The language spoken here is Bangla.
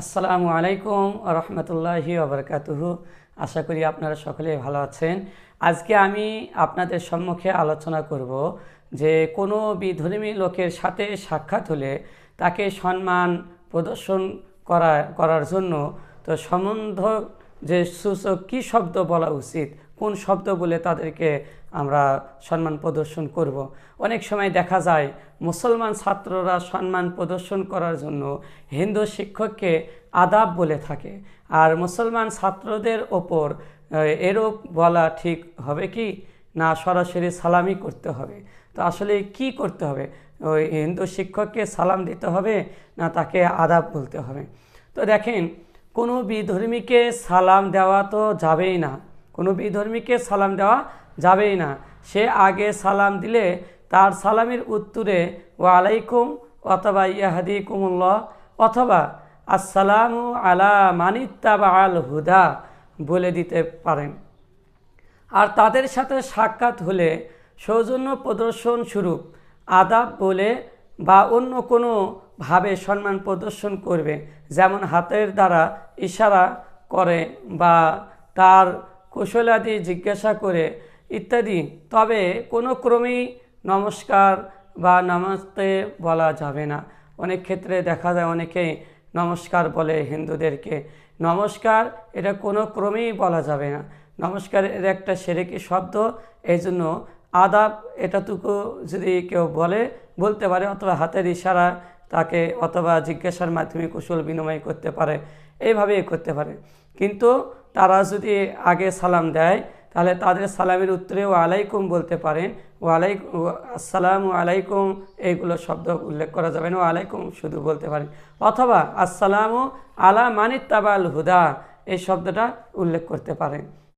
আসসালামু আলাইকুম রহমতুল্লাহি ওবরকাতুহু আশা করি আপনারা সকলে ভালো আছেন। আজকে আমি আপনাদের সম্মুখে আলোচনা করব যে কোনো বিধর্মী লোকের সাথে সাক্ষাৎ হলে তাকে সম্মান প্রদর্শন করা করার জন্য তো সম্বন্ধ যে সূচক কী শব্দ বলা উচিত? কোন শব্দ বলে তাদেরকে আমরা সম্মান প্রদর্শন করব। অনেক সময় দেখা যায় মুসলমান ছাত্ররা সম্মান প্রদর্শন করার জন্য হিন্দু শিক্ষককে আদাব বলে থাকে। আর মুসলমান ছাত্রদের ওপর এরূপ বলা ঠিক হবে কি? না, সরাসরি সালামি করতে হবে। তো আসলে কি করতে হবে? ওই হিন্দু শিক্ষককে সালাম দিতে হবে না তাকে আদাব বলতে হবে? তো দেখেন কোনো বিধর্মীকে সালাম দেওয়া তো যাবেই না। কোনো বিধর্মীকে সালাম দেওয়া যাবেই না। সে আগে সালাম দিলে তার সালামের উত্তরে ও আলাইকুম অথবা ইয়াহাদিকুমুল্লাহ অথবা, আসসালামু আলা মানিত্তাবা আল হুদা বলে দিতে পারেন। আর তাদের সাথে সাক্ষাৎ হলে সৌজন্য প্রদর্শন স্বরূপ আদাব বলে বা অন্য কোনো ভাবে সম্মান প্রদর্শন করবে, যেমন হাতের দ্বারা ইশারা করে বা তার কুশলাদি জিজ্ঞাসা করে ইত্যাদি। তবে কোনো ক্রমেই নমস্কার বা নামাজতে বলা যাবে না। অনেক ক্ষেত্রে দেখা যায় অনেকেই নমস্কার বলে হিন্দুদেরকে। নমস্কার, এটা কোনো ক্রমেই বলা যাবে না। নমস্কারের একটা সেরেকি শব্দ এই জন্য আদাব এটাটুকু যদি কেউ বলে, বলতে পারে অথবা হাতের ইশারা তাকে অথবা জিজ্ঞাসার মাধ্যমে কুশল বিনিময় করতে পারে, এইভাবেই করতে পারে। কিন্তু তারা যদি আগে সালাম দেয়, তাহলে তাদের সালামের উত্তরে ও আলাইকুম বলতে পারেন। ও আলাইকুম আসসালাম আলাইকুম, এইগুলো শব্দ উল্লেখ করা যাবে না। ও আলাইকুম শুধু বলতে পারেন। অথবা আসসালামু আলা মানিত্তাবাল হুদা, এই শব্দটা উল্লেখ করতে পারেন।